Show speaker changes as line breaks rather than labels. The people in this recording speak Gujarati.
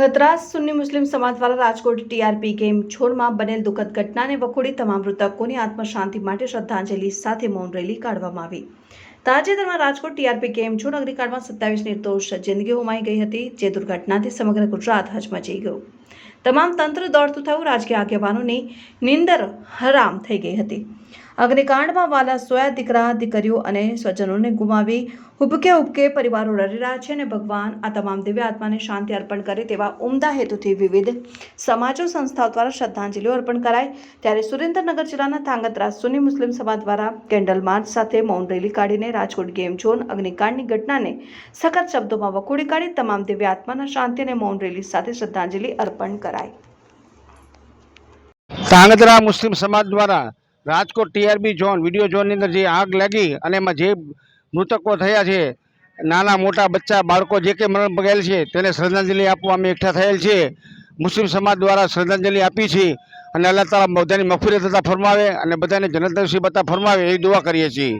ધાંગધ્રા સુન્ની મુસ્લિમ સમાજ દ્વારા રાજકોટ ટીઆરપી ગેમ છોડમાં બનેલ દુઃખદ ઘટનાને વખોડી તમામ મૃતકોની આત્મશાંતિ માટે શ્રદ્ધાંજલિ સાથે મૌન રેલી કાઢવામાં આવી. તાજેતરમાં રાજકોટ ટીઆરપી ગેમ છોડ અગ્નિકાંડમાં સત્તાવીસ નિર્દોષ જિંદગી હોમાઈ ગઈ હતી, જે દુર્ઘટનાથી સમગ્ર ગુજરાત હચમચી ગયું. તમામ તંત્ર દોડતું થયું. રાજકીય આગેવાનોની નિંદર હરામ થઈ ગઈ હતી. અગ્નિકાંડમાં વાલા સોયા દીકરા, દીકરીઓ અને સ્વજનોને ગુમાવી હુબકે હુબકે પરિવારો રડી રહ્યા છે અને ભગવાન આ તમામ દિવ્ય આત્માને શાંતિ અર્પણ કરે તેવા ઉમદા હેતુથી વિવિધ સમાજો સંસ્થાઓ દ્વારા શ્રદ્ધાંજલિઓ અર્પણ કરાય. ત્યારે સુરેન્દ્રનગર જિલ્લાના થાંગત્રા સુની મુસ્લિમ સમાજ દ્વારા કેન્ડલ માર્ચ સાથે મૌન રેલી કાઢીને રાજકોટ ગેમ ઝોન અગ્નિકાંડની ઘટનાને સખત શબ્દોમાં વખોડી કાઢી તમામ દિવ્ય આત્માના શાંતિ અને મૌન રેલી સાથે શ્રદ્ધાંજલિ અર્પણ કરાઈ
ધાંગધ્રા મુસ્લિમ સમાજ દ્વારા રાજકોટ ટીઆરબી ઝોન, વીડિયો ઝોનની અંદર જે આગ લાગી અને એમાં જે મૃતકો થયા છે, નાના મોટા બચ્ચા, બાળકો જે કે મરણ બગેલ છે, તેને શ્રદ્ધાંજલિ આપવા અમે એકઠા થયેલ છે. મુસ્લિમ સમાજ દ્વારા શ્રદ્ધાંજલિ આપી છે અને અલ્લાહ તાલા બધાની મફુરિયત હતા ફરમાવે અને બધાને જનત હતા ફરમાવે એવી દુઆ કરીએ છીએ.